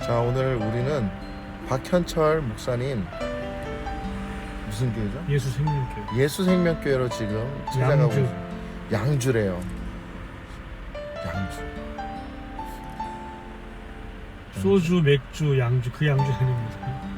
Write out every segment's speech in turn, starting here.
자 오늘 우리는 박현철 목사님 무슨 교회죠? 예수 생명교회 예수 생명교회로 지금 찾아가고 양주. 있- 양주래요. 양주. 소주, 맥주, 양주 그 양주 아닙니다.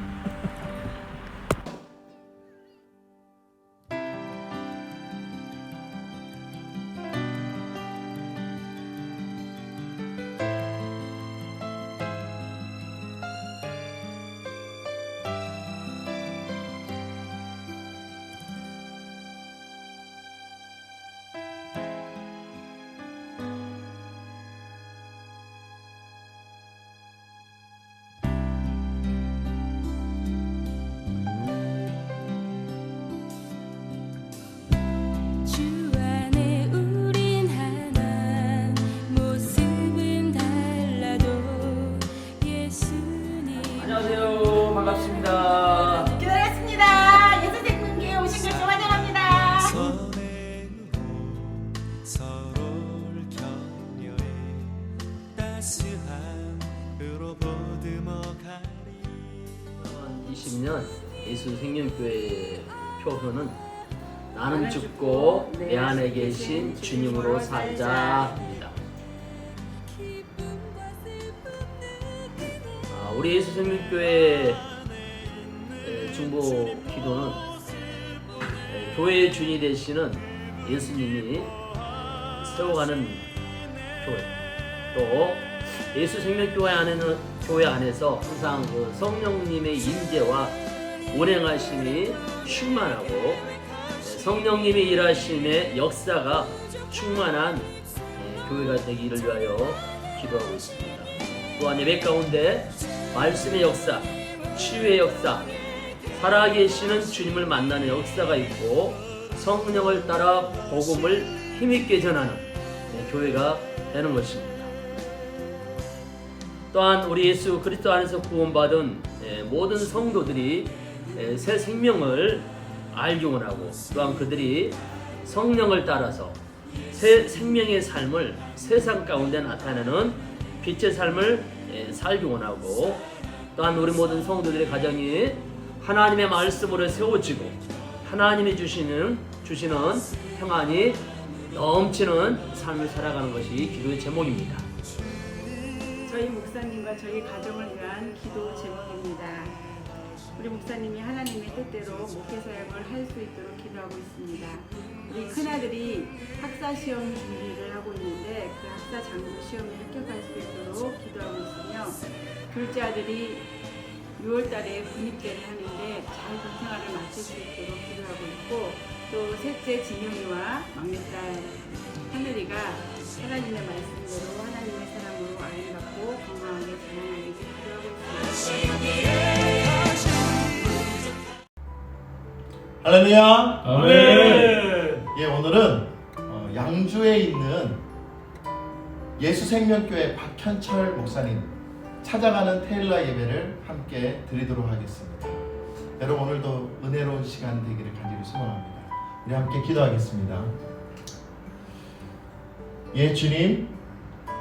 2020년 예수 생명교회 표현은 나는 죽고 내 안에 계신 주님으로 살자입니다. 아, 우리 예수 생명교회 에, 중보 기도는 에, 교회의 주인이 되시는 예수님이 세워가는 교회 또 예수 생명교회 안에는 교회 안에서 항상 그 성령님의 임재와 운행하심이 충만하고 네, 성령님의 일하심의 역사가 충만한 네, 교회가 되기를 위하여 기도하고 있습니다. 또한 예배 가운데 말씀의 역사, 치유의 역사, 살아계시는 주님을 만나는 역사가 있고 성령을 따라 복음을 힘있게 전하는 네, 교회가 되는 것입니다. 또한 우리 예수 그리스도 안에서 구원받은 예, 모든 성도들이 예, 새 생명을 알기 원하고 또한 그들이 성령을 따라서 새 생명의 삶을 세상 가운데 나타내는 빛의 삶을 예, 살기 원하고 또한 우리 모든 성도들의 가정이 하나님의 말씀으로 세워지고 하나님이 주시는 주시는 평안이 넘치는 삶을 살아가는 것이 기도의 제목입니다. 저희 목사님과 저희 가정을 위한 기도 제목입니다. 우리 목사님이 하나님의 뜻대로 목회 사역을 할 수 있도록 기도하고 있습니다. 우리 큰아들이 학사 시험 준비를 하고 있는데 그 학사 장교 시험에 합격할 수 있도록 기도하고 있으며 둘째 아들이 6월 달에 군입대를 하는데 잘 군생활을 마칠 수 있도록 기도하고 있고 또 셋째 진영이와 막내딸 하늘이가 하나님의 말씀대로 하나님의 사랑으로 아름답고 건강하게 자라나기를 기도하고 있습니다. 할렐루야. 아멘. 예 오늘은 어, 양주에 있는 예수생명교회 박현철 목사님 찾아가는 테일라 예배를 함께 드리도록 하겠습니다. 여러분 오늘도 은혜로운 시간 되기를 간절히 소망합니다. 우리 함께 기도하겠습니다. 예 주님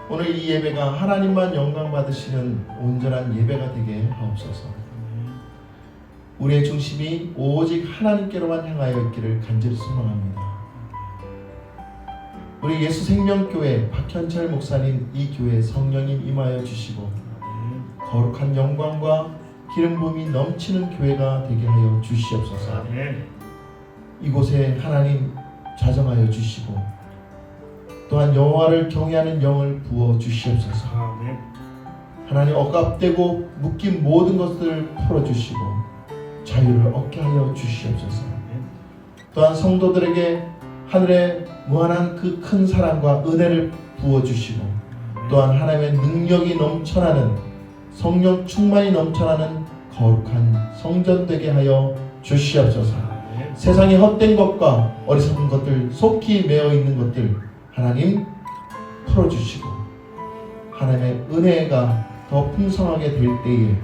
오늘 이 예배가 하나님만 영광 받으시는 온전한 예배가 되게 하옵소서. 우리의 중심이 오직 하나님께로만 향하여 있기를 간절히 소망합니다. 우리 예수 생명교회 박현철 목사님 이 교회 성령님 임하여 주시고 거룩한 영광과 기름 부음이 넘치는 교회가 되게 하여 주시옵소서. 이곳에 하나님 자정하여 주시고 또한 여호와를 경외하는 영을 부어 주시옵소서. 아멘. 하나님 억압되고 묶인 모든 것들을 풀어 주시고 자유를 얻게 하여 주시옵소서. 또한 성도들에게 하늘의 무한한 그 큰 사랑과 은혜를 부어 주시고 또한 하나님의 능력이 넘쳐나는 성령 충만이 넘쳐나는 거룩한 성전 되게 하여 주시옵소서. 아멘. 세상의 헛된 것과 어리석은 것들 속히 매어 있는 것들 하나님 풀어주시고 하나님의 은혜가 더 풍성하게 될 때에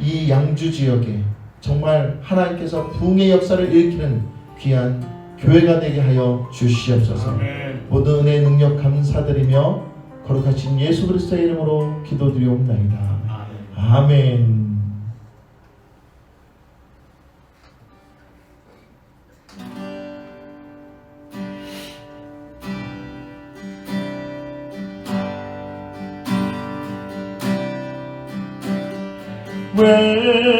이 양주 지역에 정말 하나님께서 부흥의 역사를 일으키는 귀한 교회가 되게 하여 주시옵소서. 모든 은혜 능력 감사드리며 거룩하신 예수 그리스도의 이름으로 기도드리옵나이다. 아멘. 아멘. worship,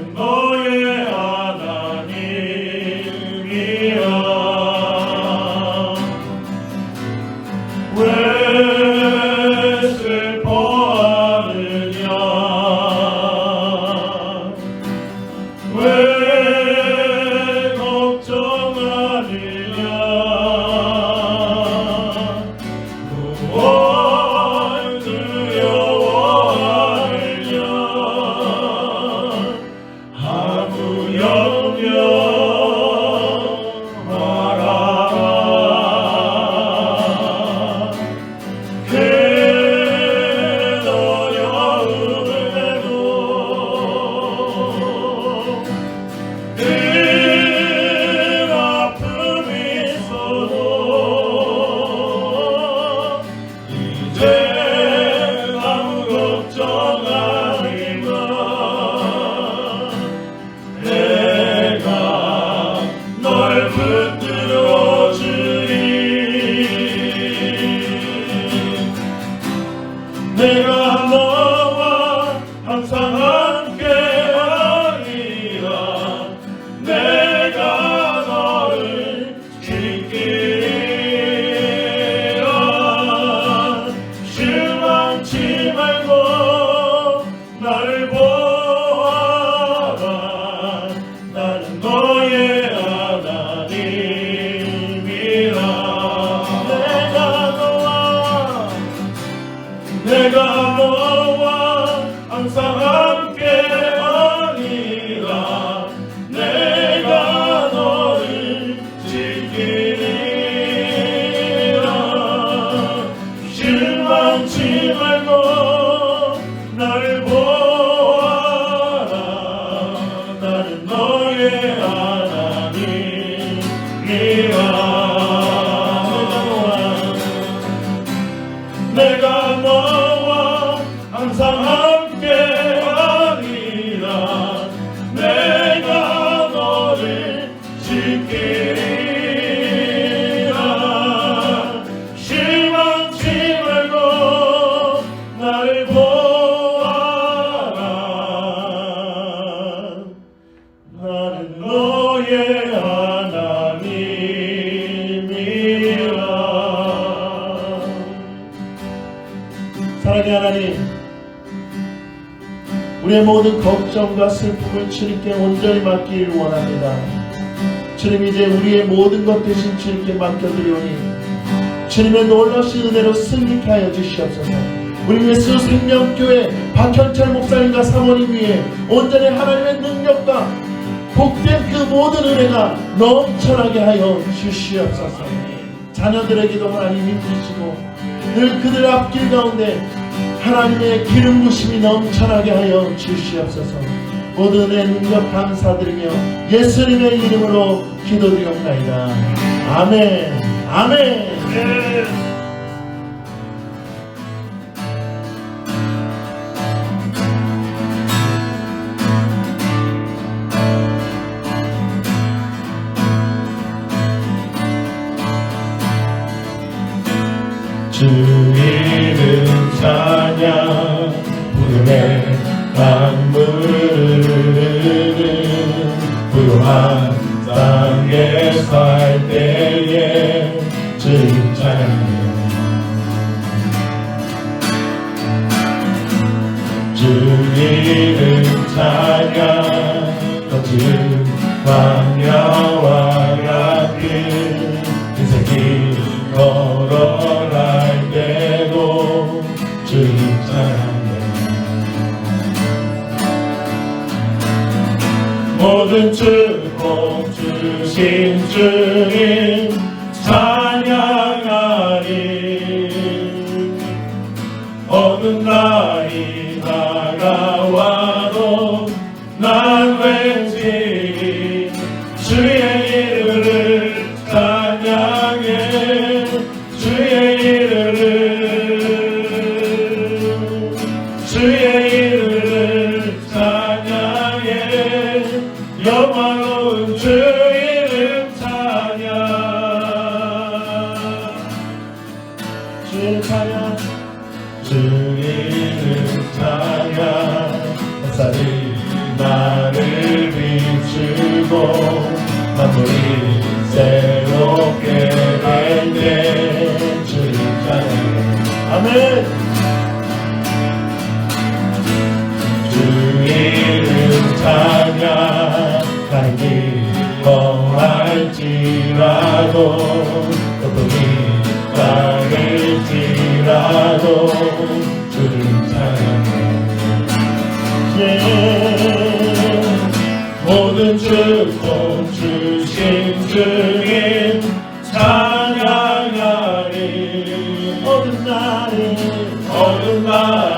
Oh. 나는 너의 하나님이라. 사랑의 하나님 우리의 모든 걱정과 슬픔을 주님께 온전히 맡기를 원합니다. 주님 이제 우리의 모든 것 대신 주님께 맡겨드리오니 주님의 놀라신 은혜로 승리하여 주시옵소서. 우리 예수 생명교회 박현철 목사님과 사모님 위에 온전히 하나님의 능력과 복된 그 모든 은혜가 넘쳐나게 하여 주시옵소서. 자녀들에게도 많이 힘드시고 늘 그들 앞길 가운데 하나님의 기름 부심이 넘쳐나게 하여 주시옵소서. 모든 은혜 능력 감사드리며 예수님의 이름으로 기도드리옵나이다. 아멘. 아멘. 네. 또한 땅에 살 때에 증자해 주님을 찬양 거친 광야와 같은 인생길 걸어갈 때도 주님 사랑해 모든 주 주님 찬양하리. 어느 날이 나가 Calvary. All the my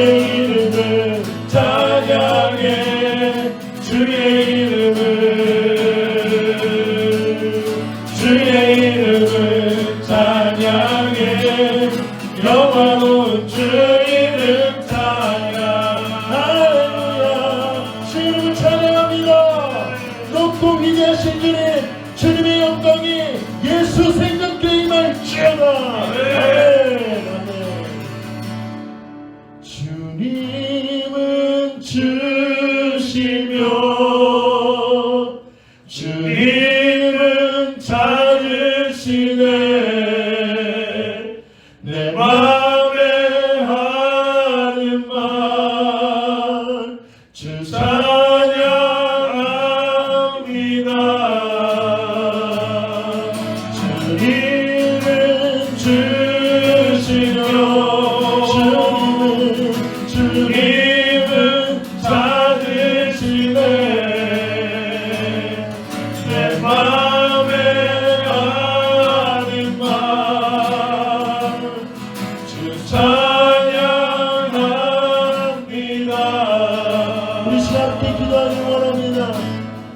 day. 주 찬양합니다 우리 시간 함께 기도하기 원합니다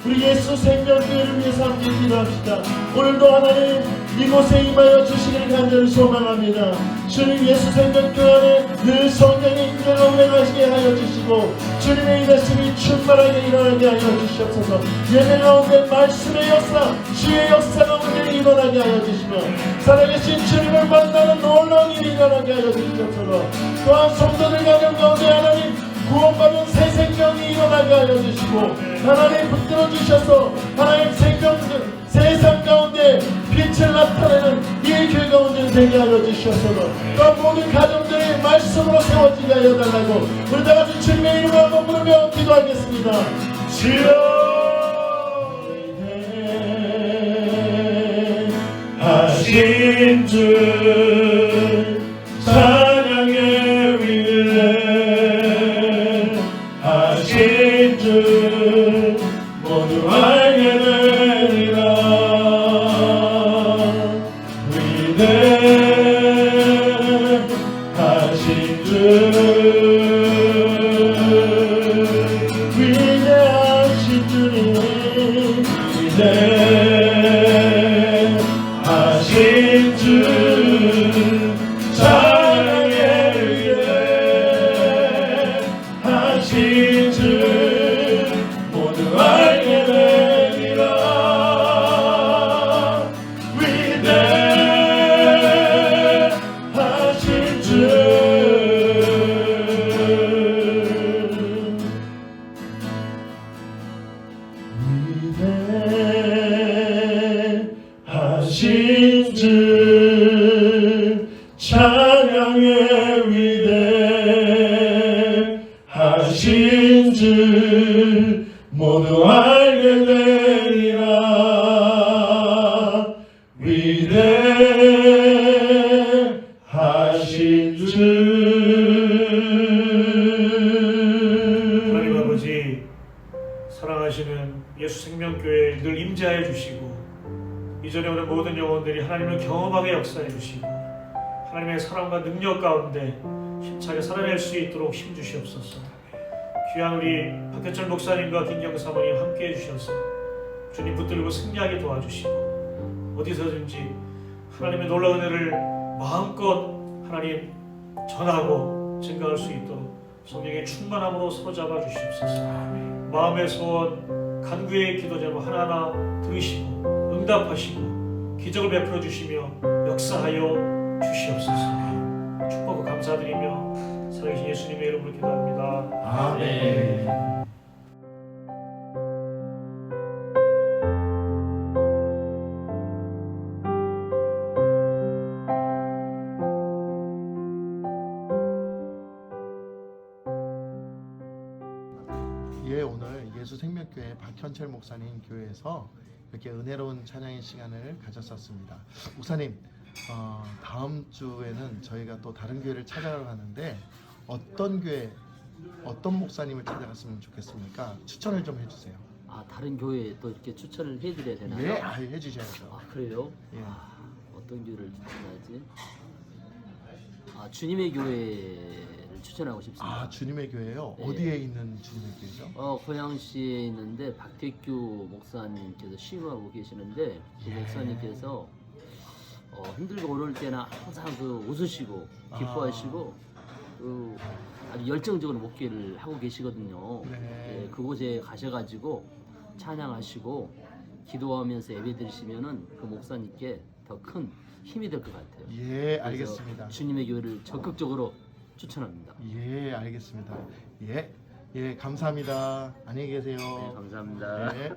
우리 예수 생명교회를 위해서 함께 기도합시다. 오늘도 하나님 이곳에 임하여 주시기를 간절히 소망합니다. 주님 예수 생명교회 안에 늘 성령의 인재가 운행하시게 하여 주시고 주님의 인하심이 충만하게 일어나게 하여 주시옵소서 예배 가운데 말씀의 역사, 주의 역사가 오늘 일어나게 하여 주시며 살아계신 주님을 만나는 놀라운 일이 일어나게 하여 주시옵소서 또한 성도들 가정 가운데 하나님 구원받은 새 생명이 일어나게 하여 주시고 하나님 붙들어 주셔서 하나님 생명 세상 가운데 빛을 나타내는 이 가운데 되게 하여 주셔서. 또 모든 가정들이 말씀으로 세워지게 하여 달라고 우리 다 같이 주님의 이름으로 한번 부르며 기도하겠습니다. 주여 하신 주 하신 주 하나님을 경험하게 역사해 주시고 하나님의 사랑과 능력 가운데 힘차게 살아낼 수 있도록 힘 주시옵소서. 귀한 우리 박현철 목사님과 김경 사모님 함께 해주셔서 주님 붙들고 승리하게 도와주시고 어디서든지 하나님의 놀라운 은혜를 마음껏 하나님 전하고 증가할 수 있도록 성령의 충만함으로 사로잡아 주시옵소서. 마음의 소원, 간구의 기도 제목 하나하나 들으시고 응답하시고 기적을 베풀어 주시며 역사하여 주시옵소서. 축복을 감사드리며 살아계신 예수님의 이름으로 기도합니다. 아멘. 예, 오늘 예수 생명교회 박현철 목사님 교회에서 이렇게 은혜로운 찬양의 시간을 가졌었습니다. 목사님, 어, 다음 주에는 저희가 또 다른 교회를 찾아가러 가는데 어떤 교회, 어떤 목사님을 찾아갔으면 좋겠습니까? 추천을 좀 해주세요. 아 다른 교회 또 이렇게 추천을 해드려야 되나요? 예, 아, 해주셔야죠. 아 그래요? 예. 아, 어떤 교회를 추천하지? 아 주님의 교회를 추천하고 싶습니다. 아, 주님의 교회요? 예. 어디에 있는 주님의 교회죠? 어 고양시에 있는데 박태규 목사님께서 시임하고 계시는데 그 예. 목사님께서 어, 힘들고 어려울 때나 항상 그 웃으시고 기뻐하시고 그 아주 열정적으로 목회를 하고 계시거든요. 네. 예, 그곳에 가셔가지고 찬양하시고 기도하면서 예배 드리시면은 그 목사님께 더 큰 힘이 될 것 같아요. 예, 알겠습니다. 주님의 교회를 적극적으로 추천합니다. 예, 알겠습니다. 예, 예, 감사합니다. 안녕히 계세요. 네, 감사합니다. 네.